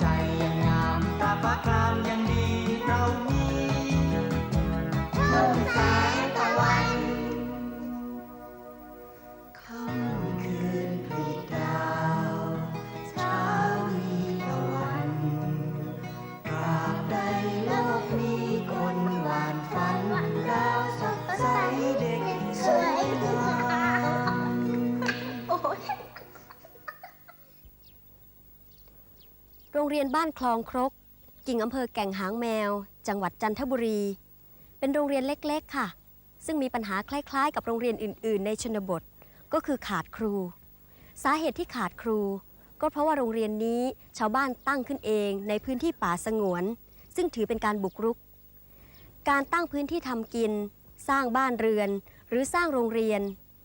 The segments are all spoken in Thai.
ใจ เรียนบ้านคลองครก กิ่งอำเภอแก่งหางแมว จังหวัดจันทบุรี เป็นโรงเรียนเล็กๆค่ะ ซึ่งมีปัญหาคล้ายๆ กับโรงเรียนอื่น ๆ ในชนบท ก็คือขาดครู สาเหตุที่ขาดครู ก็เพราะว่าโรงเรียนนี้ชาวบ้านตั้งขึ้นเองในพื้นที่ป่าสงวน ซึ่งถือเป็นการบุกรุก การตั้งพื้นที่ทำกิน สร้างบ้านเรือน หรือสร้างโรงเรียน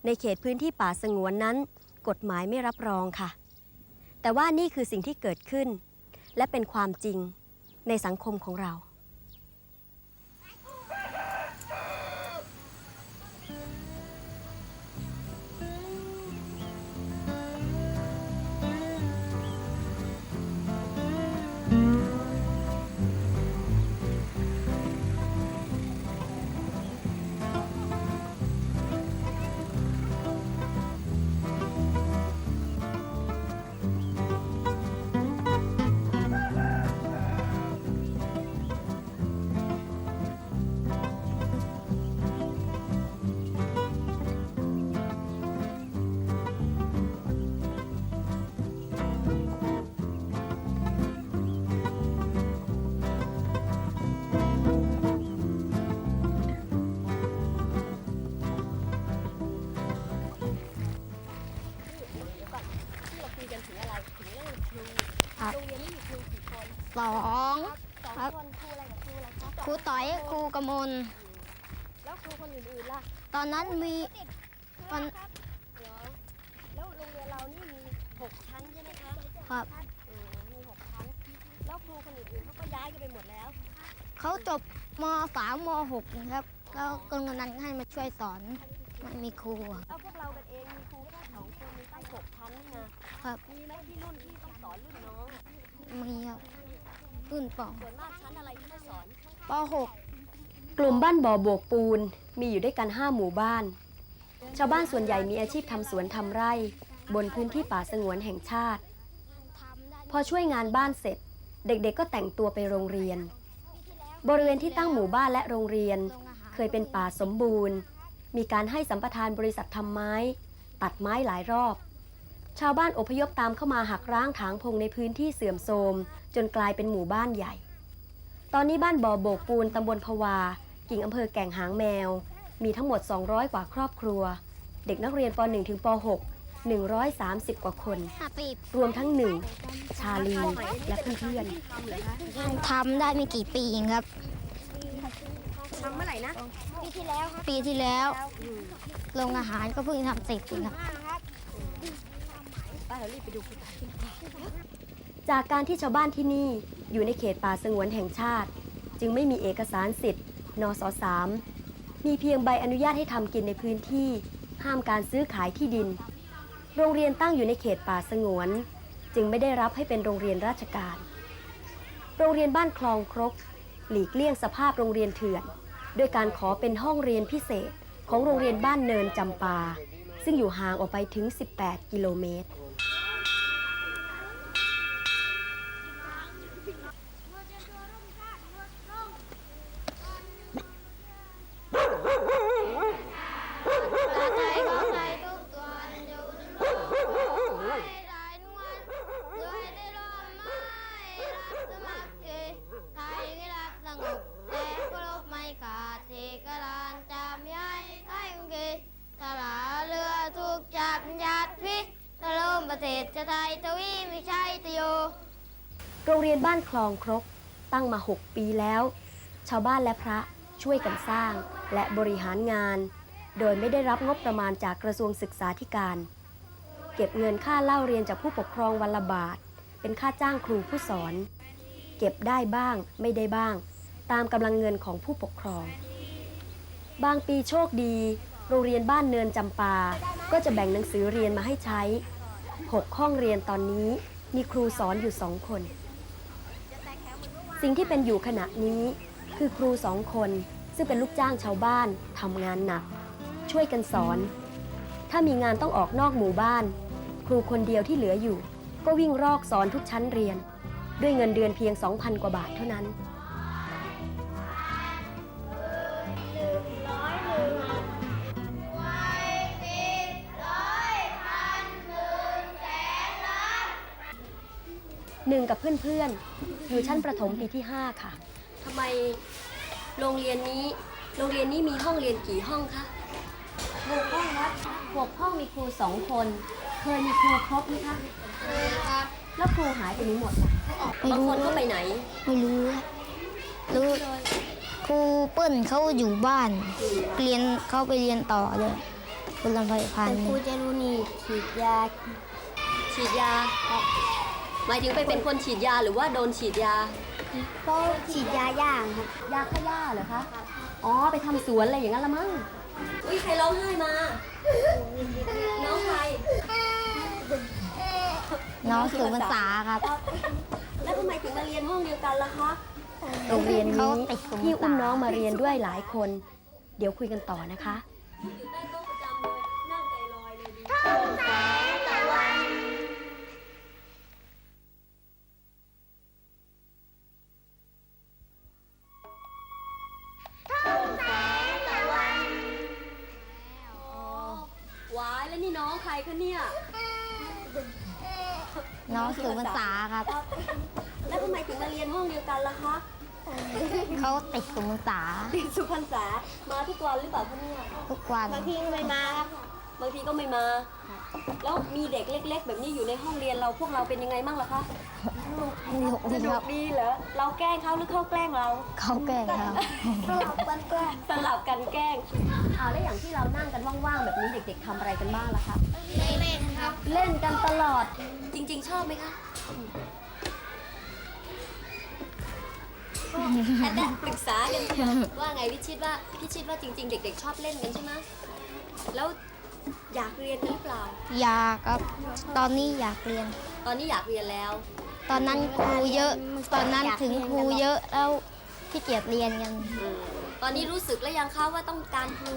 ในเขตพื้นที่ป่าสงวนนั้น กฎหมายไม่รับรองค่ะแต่ว่านี่คือสิ่งที่เกิดขึ้น และเป็นความจริงในสังคมของเรา สองสองครับคนครูอะไรกับครูอะไรคะครูต่อยครูกมลแล้วครูคนอื่นๆล่ะตอนนั้นมีมันเหรอแล้วโรงเรียนเรานี่มีหกชั้นใช่ไหมคะครับเออมีหกชั้น แล้วครูคนอื่นๆเขาก็ย้ายกันไปหมดแล้วเขาจบมสามมหกนะครับแล้วกำนันให้มาช่วยสอนไม่มีครูอะแล้วพวกเรากันเองมีครูแค่สองคนมีตั้งหกชั้นนี่นะครับมีไหมที่รุ่นที่ต้องสอนรุ่นน้องอะมีครับ รุ่นปส่วนมากชั้นอะไรที่ไม่สอนปหกกลุ่มบ้านบ่อโบกปูนมีอยู่ด้วยกัน 5 หมู่บ้าน ชาวบ้านส่วนใหญ่มีอาชีพทำสวนทำไร่ บนพื้นที่ป่าสงวนแห่งชาติ พอช่วยงานบ้านเสร็จ เด็กๆก็แต่งตัวไปโรงเรียน บริเวณที่ตั้งหมู่บ้านและโรงเรียน เคยเป็นป่าสมบูรณ์ มีการให้สัมปทานบริษัททำไม้ ตัดไม้หลายรอบ ชาวบ้านอพยพตามเข้ามาหักร้างถางพงในพื้นที่เสื่อมโทรม จนกลายเป็นหมู่บ้านใหญ่ ตอนนี้บ้านบ่อโบกปูนตำบลพวา กิ่งอำเภอแก่งหางแมว มีทั้งหมด 200 กว่าครอบครัว เด็กนักเรียนป .1 ถึงป .6 130 กว่าคนห้าปีรวมทั้งหนึ่ง ชาลี และเพื่อนทำได้ไม่กี่ปีเองครับๆทำเมื่อไหร่นะ ปีที่แล้วปีที่แล้ว โรงอาหารก็เพิ่งทำเสร็จเองครับ ป้าเรารีบไปดูคุณตาจากการที่ชาวบ้านที่นี่อยู่ในเขตป่าสงวนแห่งชาติ จึงไม่มีเอกสารสิทธิ์นสสามมีเพียงใบอนุญาตให้ทำกินในพื้นที่ ห้ามการซื้อขายที่ดิน โรงเรียนตั้งอยู่ในเขตป่าสงวน จึงไม่ได้รับให้เป็นโรงเรียนราชการ โรงเรียนบ้านคลองครก หลีกเลี่ยงสภาพโรงเรียนเถื่อนด้วยการขอเป็นห้องเรียนพิเศษของโรงเรียนบ้านเนินจำปา ซึ่งอยู่ห่างออกไปถึง 18 กิโลเมตรานคลองครกตั้งมา 6 ปีแล้ว ชาวบ้านและพระช่วยกันสร้างและบริหารงาน โดยไม่ได้รับงบประมาณจากกระทรวงศึกษาธิการ เก็บเงินค่าเล่าเรียนจากผู้ปกครองวันละบาท เป็นค่าจ้างครูผู้สอน เก็บได้บ้างไม่ได้บ้าง ตามกำลังเงินของผู้ปกครอง บางปีโชคดี โรงเรียนบ้านเนินจำปา ก็จะแบ่งหนังสือเรียนมาให้ใช้ 6 ห้องเรียนตอนนี้มีครูสอนอยู่สองคน สิ่งที่เป็นอยู่ขณะนี้ คือครูสองคนซึ่งเป็นลูกจ้างชาวบ้านทำงานหนัก ช่วยกันสอน ถ้ามีงานต้องออกนอกหมู่บ้าน ครูคนเดียวที่เหลืออยู่ ก็วิ่งรอกสอนทุกชั้นเรียน ด้วยเงินเดือนเพียง 2,000 กว่าบาทเท่านั้น หนึ่งกับเพื่อนๆ อยู่ชั้นประถมปีที่ 5 ค่ะ ทำไมโรงเรียนนี้ โรงเรียนนี้มีห้องเรียนกี่ห้องคะหกห้องครับหกห้องมีครูสองคน เคยมีครูครบไหมคะครับ แล้วครูหายไปไหนหมดล่ะไม่บางรู้ คนก็ไปไหนไม่รู้ รู้ครูเปิ้ลเขาอยู่บ้าน เรียนเขาไปเรียนต่อเลยคุณลำไพพันธ์ครูจะรู้นี่ฉีดยาฉีดยา หมายถึงไปเป็นคนฉีดยาหรือว่าโดนฉีดยาเขาฉีดยาย่างครับยาฆ่าหญ้าเหรอคะ อ๋อ ไปทำสวนอะไรอย่างนั้นละมั้ง อุ้ยใครร้องไห้มา น้องใคร น้องสุภาษาครับ แล้วทำไมถึงมาเรียนห้องเดียวกันล่ะคะ โรงเรียนเขานี้ติดสงสารพี่อุ้มน้องมาเรียนด้วยหลายคน เดี๋ยวคุยกันต่อนะคะว น้องสุภาษาครับ แล้วทำไมถึงมาเรียนห้องเดียวกันล่ะคะเขาติดสุภาษาติดสุพรรษามาทุกวันหรือเปล่าคะเนี่ยทุกวันบางทีไม่มาครับบางทีก็ไม่มา แล้วมีเด็กเล็ก ๆ แบบนี้อยู่ในห้องเรียนเราพวกเราเป็นยังไงบ้างล่ะคะหนุกสดีนุครักบดีเหรอเราแกล้งเขาหรือเขาแกล้งเราเขาแกล้งครับสลับกันแกล้งสลับกันแกล้งอ่าแล้วอย่างที่เรานั่งกันว่างๆแบบนี้เด็ก ๆทำอะไรกันบ้างล่ะคะ เล่นครับ เล่นกันตลอด จริง ๆ ชอบไหมคะแอนปรึกษากันว่าไงพี่ชิดว่าพี่ชิดว่าจริง ๆ เด็ก ๆ ชอบเล่นกันใช่ไหมแล้วอยากเรียนกันหรือเปล่า อยากครับ ตอนนี้อยากเรียน ตอนนี้อยากเรียนแล้ว ตอนนั้นครูเยอะ ตอนนั้นถึงครูเยอะแล้วที่เกียจเรียนกัน ตอนนี้รู้สึกแล้วยังคะว่าต้องการครู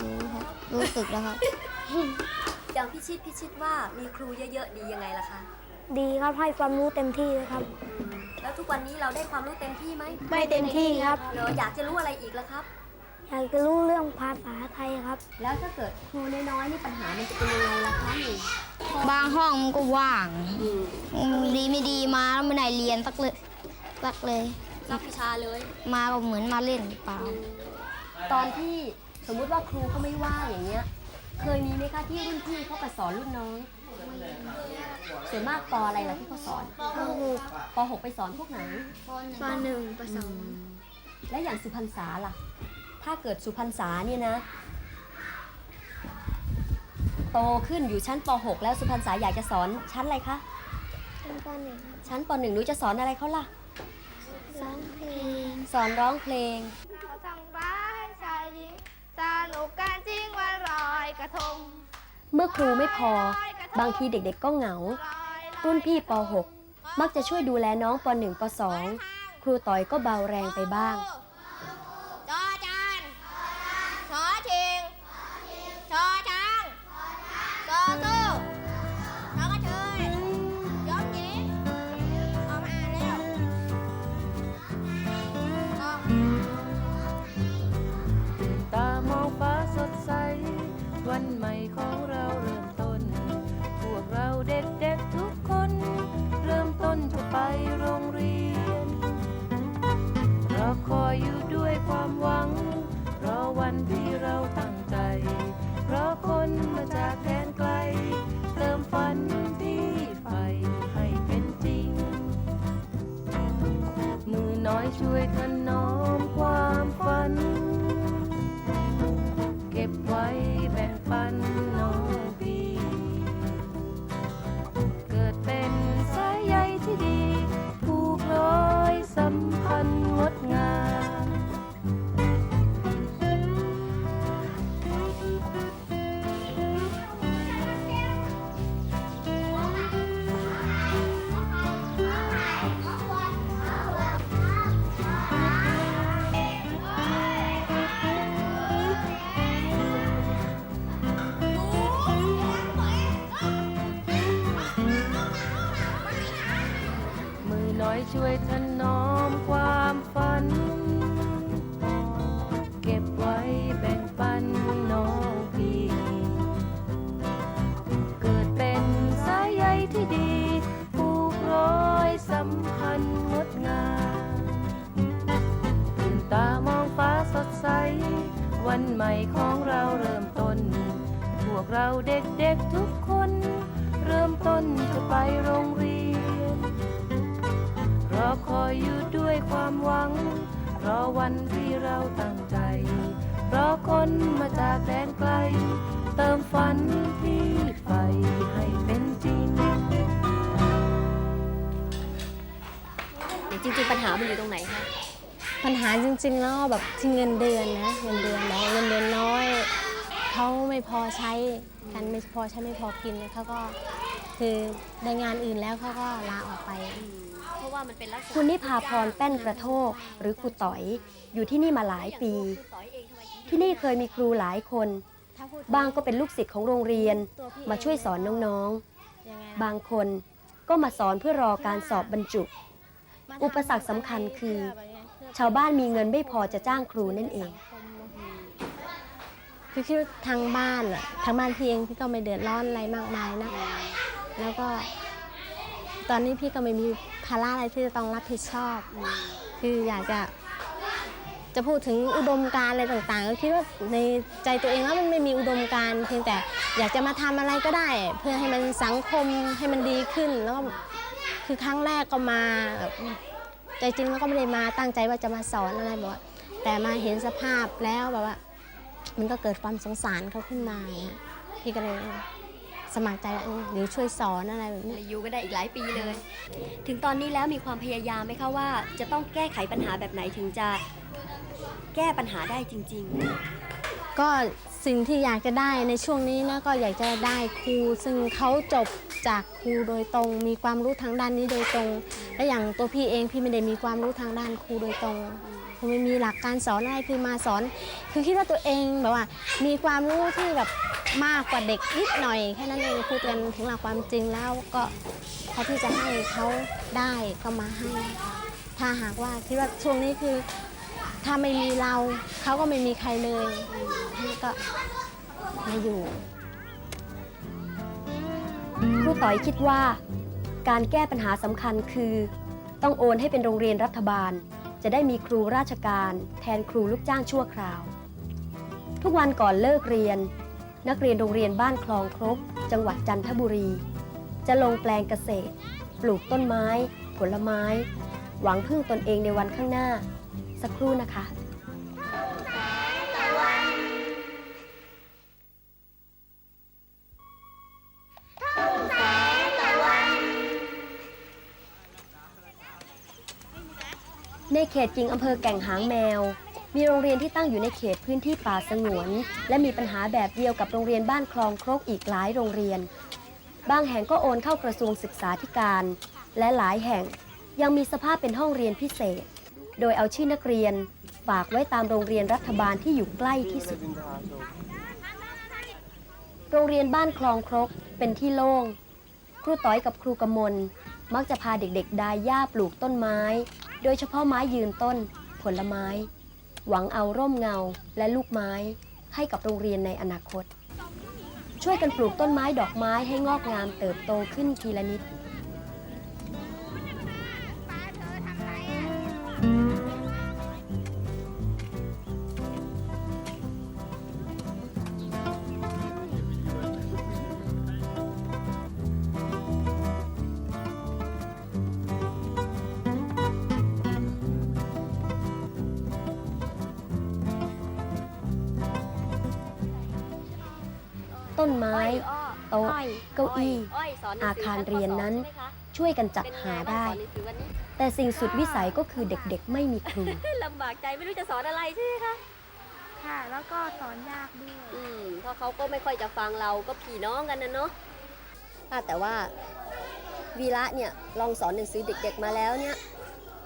รู้ครับ รู้สึกแล้วครับ อย่างพี่ชิดพี่ชิดว่ามีครูเยอะ ๆ ดียังไงล่ะคะดีครับให้ความรู้เต็มที่เลยครับ แล้วทุกวันนี้เราได้ความรู้เต็มที่ไหมไม่เต็มที่ครับ เหรออยากจะรู้อะไรอีกล่ะครับ อยากจะรู้เรื่องภาษาไทยครับ แล้วถ้าเกิดครูน้อยๆนี่ปัญหามันจะเป็นยังไงล่ะคะหนูบางห้องมันก็ว่างอืมอืมดีไม่ดีมาแล้วไม่ได้เรียนสักเลยสักเลย รับวิชาเลย มาก็เหมือนมาเล่นเปล่า ตอนที่สมมุติว่าครูเขาไม่ว่างอย่างเงี้ย เคยมีไหมคะที่รุ่นพี่เขาไปสอนรุ่นน้องส่วนมากปออะไรล่ะที่เขาสอนปหกไปสอนพวกไหนปหนึ่งปสองและอย่างสุพรรษาล่ะ ถ้าเกิดสุพรรษาเนี่ยนะ โตขึ้นอยู่ชั้นป .6 แล้วสุพรรษาอยากจะสอนชั้นอะไรคะปหนึ่งชั้นป .1 หนูจะสอนอะไรเขาล่ะ สองเพลง สอนร้องเพลงเขาทำร้ายชายหญิง สนุกการจริงวันลอยกระทงเมื่อครูไม่พอ บางทีเด็กๆก็เหงาลอยลอยรุ่นพี่ป .6 มักจะช่วยดูแลน้องป .1 ป .2 ครูต่อยก็เบาแรงไปบ้าง เร คอยอยู่ด้วยความหวังรอวันที่เราตั้งใจรอคนมาจากแดนไกล เติมฝันที่ใฝ่ให้เป็นจริง จริงๆปัญหามันอยู่ตรงไหนคะ ปัญหาจริงๆแล้วแบบที่เงินเดือนนะเงินเดือนแล้วเงินเดือนน้อยเขาไม่พอใช้กันไม่พอใช้ไม่พอกินเขาก็คือได้งานอื่นแล้วเขาก็ลาออกไป เพราะว่ามันเป็นลักษณะคุณนิพาพรแป้นกระโทกหรือครูต๋อยอยู่ที่นี่มาหลายปี ที่นี่เคยมีครูหลายคน บางก็เป็นลูกศิษย์ของโรงเรียน มาช่วยสอนน้องๆ บางคนก็มาสอนเพื่อรอการสอบบรรจุ อุปสรรคสำคัญคือ ชาวบ้านมีเงินไม่พอจะจ้างครูนั่นเองคือคิดว่าทางบ้านอะทางบ้านพี่เองพี่ก็ไม่เดือดร้อนอะไรมากมายนะ แล้วก็ ตอนนี้พี่ก็ไม่มี ภาระอะไรที่จะต้องรับผิดชอบ คืออยากจะ จะพูดถึงอุดมการณ์อะไรต่างๆก็คิดว่าในใจตัวเองแล้วมันไม่มีอุดมการณ์เพียงแต่อยากจะมาทำอะไรก็ได้ เพื่อให้มันสังคมให้มันดีขึ้น แล้วก็คือครั้งแรกก็มาใจจริงแล้วก็ไม่ได้มาตั้งใจว่าจะมาสอนอะไรแบบว่าแต่มาเห็นสภาพแล้วแบบว่า มันก็เกิดความสงสารเขาขึ้นมาพี่ก็เลย สมัครใจว่าเออเดี๋ยวช่วยสอนอะไรแบบนี้อยู่ก็ได้อีกหลายปีเลย ถึงตอนนี้แล้วมีความพยายามไหมคะว่า จะต้องแก้ไขปัญหาแบบไหนถึงจะแก้ปัญหาได้จริง ก็สิ่งที่อยากจะได้ในช่วงนี้นะก็อยากจะได้ครูซึ่งเขาจบจากครูโดยตรง มีความรู้ทางด้านนี้โดยตรง และอย่างตัวพี่เองพี่ไม่ได้มีความรู้ทางด้านครูโดยตรง คือไม่มีหลักการสอนอะไรคือมาสอน คือคิดว่าตัวเองแบบว่า มีความรู้ที่แบบมากกว่าเด็กนิดหน่อยแค่นั้นเองพูดกันถึงหลักความจริงแล้วก็พอที่จะให้เขาได้ก็มาให้ถ้าหากว่าคิดว่าช่วงนี้คือ ถ้าไม่มีเราเขาก็ไม่มีใครเลยนี่ก็มาอยู่ครูต๋อยคิดว่า การแก้ปัญหาสำคัญคือ ต้องโอนให้เป็นโรงเรียนรัฐบาล จะได้มีครูราชการแทนครูลูกจ้างชั่วคราว ทุกวันก่อนเลิกเรียน นักเรียนโรงเรียนบ้านคลองครบ จังหวัดจันทบุรี จะลงแปลงเกษตร ปลูกต้นไม้ ผลไม้ หวังพึ่งตนเองในวันข้างหน้า สักครู่นะคะ ในเขตจริงอำเภอแก่งหางแมว มีโรงเรียนที่ตั้งอยู่ในเขตพื้นที่ป่าสงวน และมีปัญหาแบบเดียวกับโรงเรียนบ้านคลองครกอีกหลายโรงเรียน บางแห่งก็โอนเข้ากระทรวงศึกษาธิการ และหลายแห่งยังมีสภาพเป็นห้องเรียนพิเศษ โดยเอาชื่อนักเรียนฝากไว้ตามโรงเรียนรัฐบาลที่อยู่ใกล้ที่สุด โรงเรียนบ้านคลองครกเป็นที่โล่ง ครูต้อยกับครูกำมลมักจะพาเด็กๆดายหญ้าปลูกต้นไม้ โดยเฉพาะไม้ยืนต้น ผลไม้ หวังเอาร่มเงาและลูกไม้ให้กับโรงเรียนในอนาคต ช่วยกันปลูกต้นไม้ดอกไม้ให้งอกงามเติบโตขึ้นทีละนิด อาคารเรียนนั้นช่วยกันจัดหาได้ แต่สิ่งสุดวิสัยก็คือเด็กๆ ไม่มีครูลำบากใจไม่รู้จะสอนอะไรใช่ไหมคะค่ะ แล้วก็สอนยากด้วยอืมเพราะเขาก็ไม่ค่อยจะฟังเราก็พี่น้องกันนะเนาะอะแต่ว่าวีระเนี่ยลองสอนหนังสือเด็ก ๆ มาแล้วเนี่ย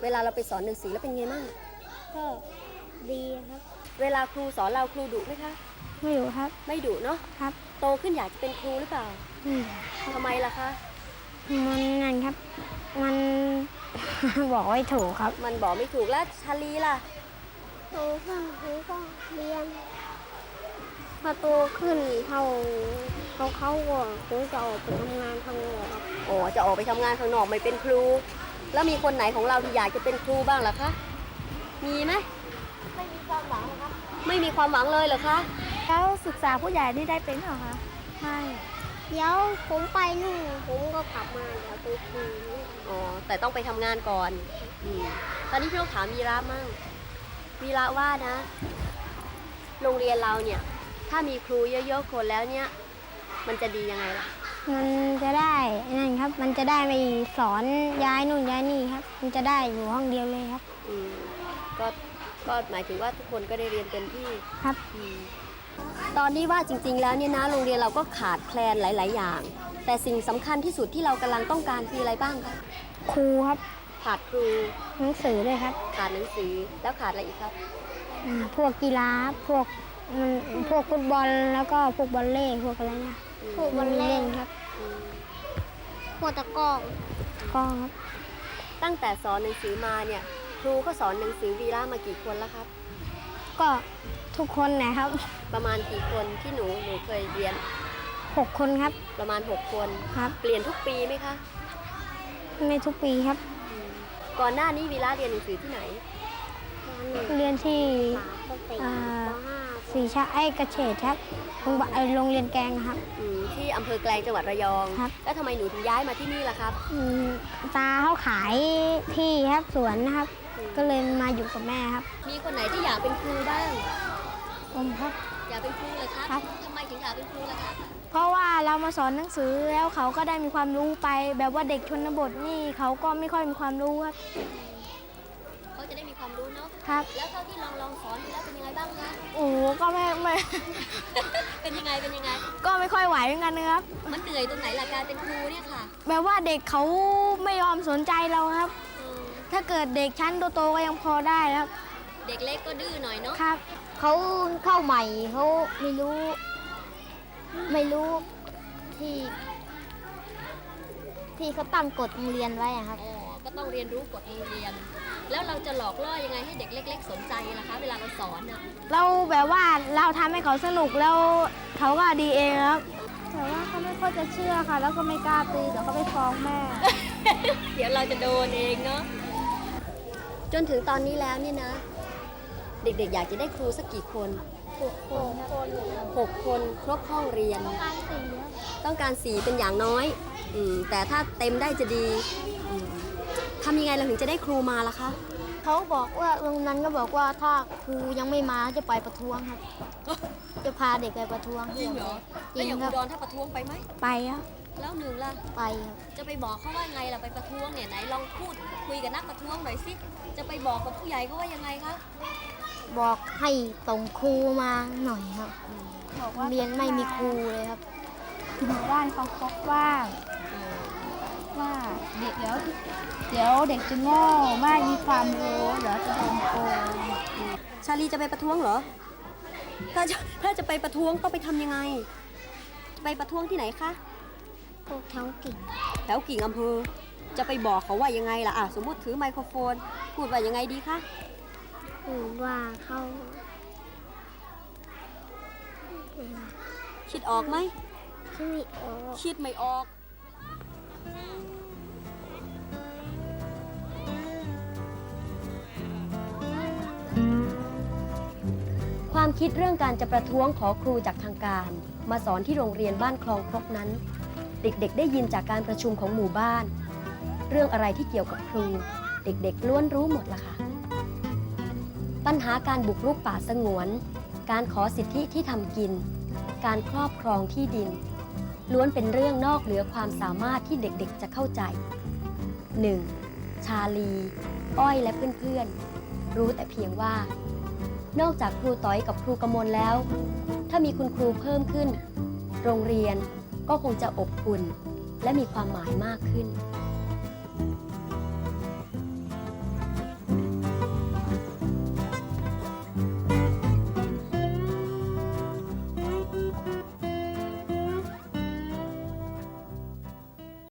เวลาเราไปสอนหนังสือแล้วเป็นไงบ้างก็ดีครับ เวลาครูสอนเราครูดุไหมคะ ไม่อยู่ครับ ไม่ดุเนาะครับ โตขึ้นอยากจะเป็นครูหรือเปล่าอืมทำไมล่ะคะ มันนั่นครับ มัน บอกไม่ถูกครับ มันบอกไม่ถูกแล้วชาลีล่ะ โตขึ้นคือก็เรียน พอโตขึ้นเท่าเขาเขาก็คงจะออกไปทำงานทางนอกครับโอ้จะออกไปทำงานข้างนอกไม่เป็นครู แล้วมีคนไหนของเราที่อยากจะเป็นครูบ้างล่ะคะ มีไหมไม่มีความหวังนะครับ ไม่มีความหวังเลยเหรอคะค แล้วศึกษาผู้ใหญ่นี่ได้เป็นเหรอคะไม่เดี๋ยวผมไปนู่นผมก็กลับมาเดี๋ยวไปคุยอ๋อแต่ต้องไปทำงานก่อนอมตอนนี้พี่ต้องถามวีระมั่งวีระว่านะ โรงเรียนเราเนี่ย ถ้ามีครูเยอะๆคนแล้วเนี่ย มันจะดียังไงล่ะ มันจะได้นั่นครับ มันจะได้ไปสอนย้ายนู่นย้ายนี่ครับ มันจะได้อยู่ห้องเดียวเลยครับ อืมก็ก็หมายถึงว่าทุกคนก็ได้เรียนเต็มที่ครับ อืม ตอนนี้ว่าจริง ๆ แล้วเนี่ยนะโรงเรียนเราก็ขาดแคลนหลาย ๆ อย่าง แต่สิ่งสำคัญที่สุดที่เรากำลังต้องการคืออะไรบ้างคะครูครับขาดครูหนังสือด้วยครับขาดหนังสือแล้วขาดอะไรอีกครับ อืมพวกกีฬาพวกมันพวกฟุตบอลแล้วก็พวกบอลเล่พวกอะไรนะพวกมันมีเล่นครับอืมพวกตะกร้อก็ครับตั้งแต่สอนหนังสือมาเนี่ย ครูก็สอนหนังสือวีระมากี่คนแล้วครับ ก็ ทุกคนนะครับประมาณกี่คนที่หนูหนูเคยเรียน หกคนครับ ประมาณ 6 คน ครับ เปลี่ยนทุกปีไหมคะ ไม่ทุกปีครับ ก่อนหน้านี้วีระเรียนหนังสือที่ไหนเรียนที่อ่าสีชาไอ้กระเฉดครับโรงบไอ้โรงเรียนแกงครับ อืมที่อำเภอแกลงจังหวัดระยอง ครับ แล้วทำไมหนูถึงย้ายมาที่นี่ล่ะครับ อืมตาเขาขายที่ครับสวนนะครับ ก็เลยมาอยู่กับแม่ครับ มีคนไหนที่อยากเป็นครูบ้าง ผมครับ อยากเป็นครูเลยครับครับ ทำไมถึงอยากเป็นครูล่ะครับเพราะว่าเรามาสอนหนังสือแล้วเขาก็ได้มีความรู้ไป แบบว่าเด็กชนบทนี่เขาก็ไม่ค่อยมีความรู้ครับเขาจะได้มีความรู้เนาะครับ แล้วเท่าที่ลองลองสอนดูแล้วเป็นยังไงบ้างคะโอ้โหก็ไม่ไม่ เป็นยังไงเป็นยังไง ก็ไม่ค่อยไหวเหมือนกันนะครับ มันเหนื่อยตรงไหนล่ะการเป็นครูเนี่ยค่ะแบบว่าเด็กเขาไม่ยอมสนใจเราครับอืมถ้าเกิดเด็กชั้นโตๆก็ยังพอได้ครับ เด็กเล็กก็ดื้อหน่อยเนาะครับ เขาเข้าใหม่เขาไม่รู้ ไม่รู้ที่ที่เขาตั้งกฎโรงเรียนไว้อะครับ อ๋อ ก็ต้องเรียนรู้กฎโรงเรียน แล้วเราจะหลอกล่อยังไงให้เด็กเล็ก ๆ สนใจล่ะคะ เวลาเราสอนน่ะเราแบบว่าเราทำให้เขาสนุกแล้วเขาก็ดีเองครับแต่ว่าเขาไม่ค่อยจะเชื่อค่ะ แล้วก็ไม่กล้าตีเดี๋ยวเขาไปฟ้องแม่ เดี๋ยวเราจะโดนเองเนาะ จนถึงตอนนี้แล้วเนี่ยนะ เด็กๆ อยากจะได้ครูสักกี่คนหกคนคนหกคนครบห้องเรียนการสี่ต้องการสี่เป็นอย่างน้อยอมแต่ถ้าเต็มได้จะดีอืมทำยังไงเราถึงจะได้ครูมาล่ะคะเขาบอกว่าโรงนั้นก็บอกว่าถ้าครูยังไม่มาจะไปประท้วงครับ จะพาเด็กไปประท้วงจริงเหรอจแล้วริอย่างคอุรับดรถ้าประท้วงไปไหมไปครับแล้วหนึ่งล่ะไปครับจะไปบอกเขาว่าไงล่ะไปประท้วงเนี่ยไหนลองพูดคุยกับนักประท้วงหน่อยสิจะไปบอกกับผู้ใหญ่เขาว่ายังไงคะ บอกให้ส่งครูมาหน่อยครับเรียนไม่มีครูเลยครับหมู่บ้านเขาพบว่าว่าเด็กเดี๋ยวเดี๋ยวเด็กจะโง่ไม่มีความรู้เดี๋ยวจะโดนโกงชาลีจะไปประท้วงเหรอ ถ้าจะถ้าจะไปประท้วงต้องไปทำยังไง ไปประท้วงที่ไหนคะพวกท้องกิ่งแถวกิ่งอำเภอ จะไปบอกเขาว่ายังไงล่ะอะสมมติถือไมโครโฟน พูดว่ายังไงดีคะ คือว่าเขาคิดออกไหมที่ไม่ออก คิดไม่ออกความคิดเรื่องการจะประท้วงขอครูจากทางการ มาสอนที่โรงเรียนบ้านคลองครกนั้น เด็กๆ ได้ยินจากการประชุมของหมู่บ้าน เรื่องอะไรที่เกี่ยวกับครู เด็กๆล้วนรู้หมดละค่ะ ปัญหาการบุกรุกป่าสงวน การขอสิทธิที่ทำกิน การครอบครองที่ดิน ล้วนเป็นเรื่องนอกเหนือความสามารถที่เด็กๆจะเข้าใจ 1. ชาลี อ้อยและเพื่อนๆ รู้แต่เพียงว่า นอกจากครูต้อยกับครูกมลแล้ว ถ้ามีคุณครูเพิ่มขึ้น โรงเรียนก็คงจะอบอุ่นและมีความหมายมากขึ้น